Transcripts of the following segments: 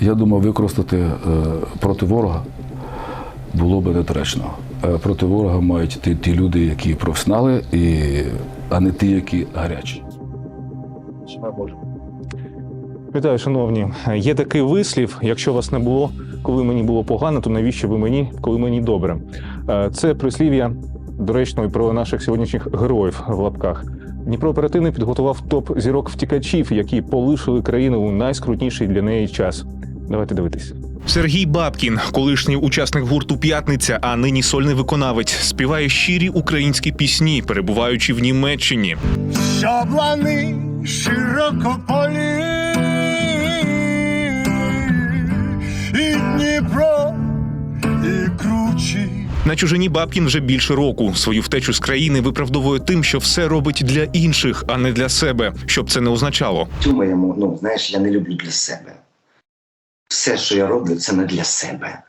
Я думаю, використати е, проти ворога було би недоречно. Е, Проти ворога мають ті, ті люди, які професіонали, і, а не ті, які гарячі. Вітаю, шановні. Є такий вислів: якщо вас не було, коли мені було погано, то навіщо ви мені, коли мені добре? Е, Це прислів'я доречно і про наших сьогоднішніх героїв в лапках. Дніпро оперативно підготував топ зірок втікачів, які полишили країну у найскрутніший для неї час. Давайте дивитися. Сергій Бабкін, колишній учасник гурту П'ятниця, а нині сольний виконавець, співає щирі українські пісні, перебуваючи в Німеччині. Щоб лани широкополі і Дніпро, і кручі. На чужині Бабкін вже більше року. Свою втечу з країни виправдовує тим, що все робить для інших, а не для себе, щоб це не означало. моєму, ну знаєш, я не люблю для себе. Все, що я роблю, це не для себе.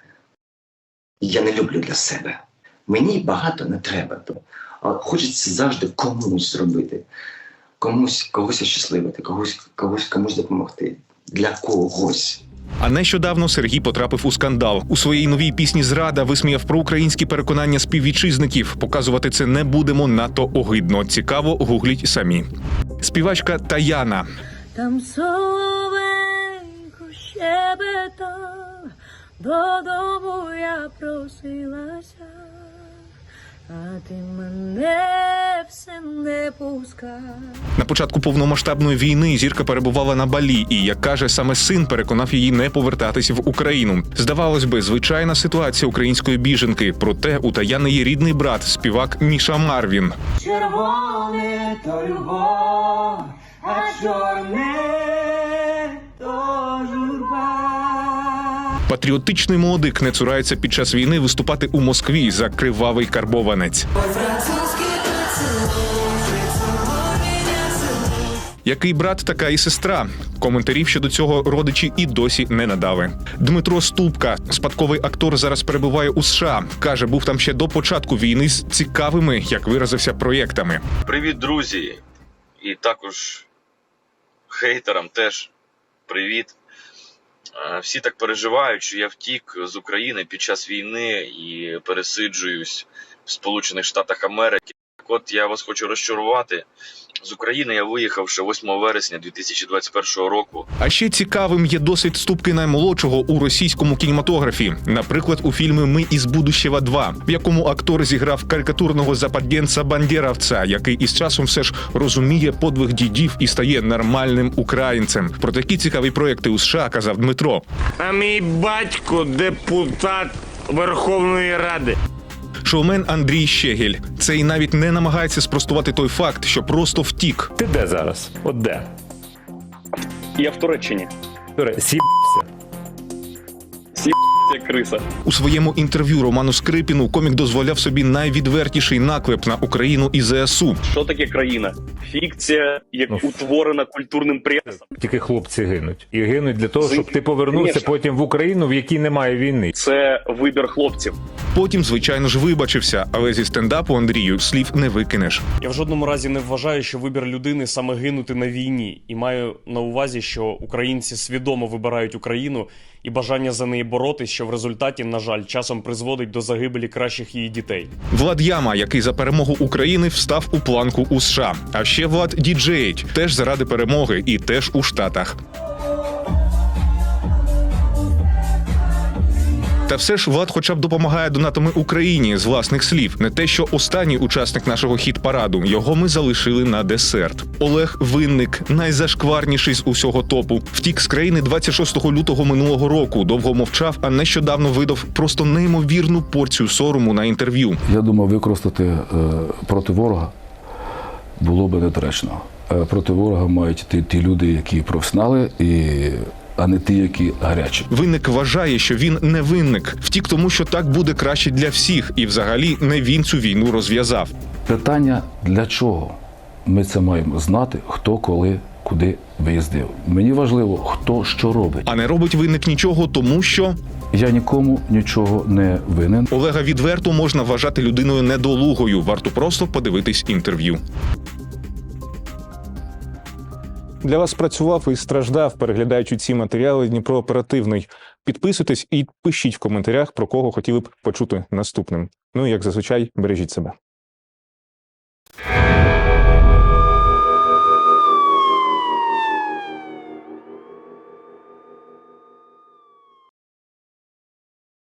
Я не люблю для себе. Мені багато не треба. То. А хочеться завжди комусь зробити, комусь когось щасливити, когось, когось комусь допомогти. Для когось. А нещодавно Сергій потрапив у скандал. У своїй новій пісні Зрада висміяв про українські переконання співвітчизників. Показувати це не будемо надто огидно. Цікаво, гугліть самі. Співачка Таяна Там соловейко щебетав, додому я просилася, а ти мене все не пускав. На початку повномасштабної війни зірка перебувала на Балі, і як каже саме син, переконав її не повертатися в Україну. Здавалось би, звичайна ситуація української біженки. Проте у Таяни є рідний брат, співак Міша Марвін. Червоне то любов, а чорне Патріотичний молодик не цурається під час війни виступати у Москві за кривавий карбованець. Який брат, така і сестра. Коментарів щодо цього родичі і досі не надали. Дмитро Ступка, спадковий актор, зараз перебуває у США. каже, був там ще до початку війни з цікавими, як виразився, проєктами. Привіт, друзі! І також хейтерам теж привіт. Е, Всі так переживають, що я втік з України під час війни і пересиджуюсь в Сполучених Штатах Америки. От я вас хочу розчарувати. З України я виїхав ще 8 вересня 2021 року. А ще цікавим є досвід Ступки наймолодшого у російському кінематографі. Наприклад, у фільмі Ми із будущего 2», в якому актор зіграв карикатурного западенця бандєравця, який із часом все ж розуміє подвиг дідів і стає нормальним українцем. Про такі цікаві проекти у США казав Дмитро. А мій батько депутат Верховної Ради. Шоумен Андрій Щегель. Цей навіть не намагається спростувати той факт, що просто втік. Ти де зараз? От де? Я в Туреччині. Туре, сібся. Це криса. У своєму інтерв'ю Роману Скрипіну комік дозволяв собі найвідвертіший наклеп на Україну і ЗСУ. Що таке країна? Фікція, як Ну, утворена культурним пресом. Тільки хлопці гинуть. І гинуть для того, щоб ти повернувся Конечно. потім в Україну, в якій немає війни. Це вибір хлопців. Потім, звичайно ж, вибачився, але зі стендапу Андрію слів не викинеш. Я в жодному разі не вважаю, що вибір людини саме гинути на війні, і маю на увазі, що українці свідомо вибирають Україну і бажання за неї боротись, що в результаті, на жаль, часом призводить до загибелі кращих її дітей. Влад Яма, який за перемогу України встав у планку у США. А ще Влад діджеїть теж заради перемоги і теж у Штатах. Та все ж Влад хоча б допомагає донатами Україні з власних слів. Не те, що останній учасник нашого хіт-параду. Його ми залишили на десерт. Олег Винник, найзашкварніший з усього топу, втік з країни 26 лютого минулого року. Довго мовчав, а нещодавно видав просто неймовірну порцію сорому на інтерв'ю. Я думаю, використати е, проти ворога було би недоречно. Е, Проти ворога мають ті, ті люди, які професіонали, і, а не ті, які гарячі. Винник вважає, що він не винник. Втік тому, що так буде краще для всіх, і взагалі не він цю війну розв'язав. Питання для чого? Ми це маємо знати, хто коли куди виїздив. Мені важливо, хто що робить. А не робить винник нічого, тому що Я нікому нічого не винен. Олега відверто можна вважати людиною недолугою. Варто просто подивитись інтерв'ю. Для вас працював і страждав, переглядаючи ці матеріали Дніпро оперативний. Підписуйтесь і пишіть в коментарях, про кого хотіли б почути наступним. Ну і як зазвичай, бережіть себе.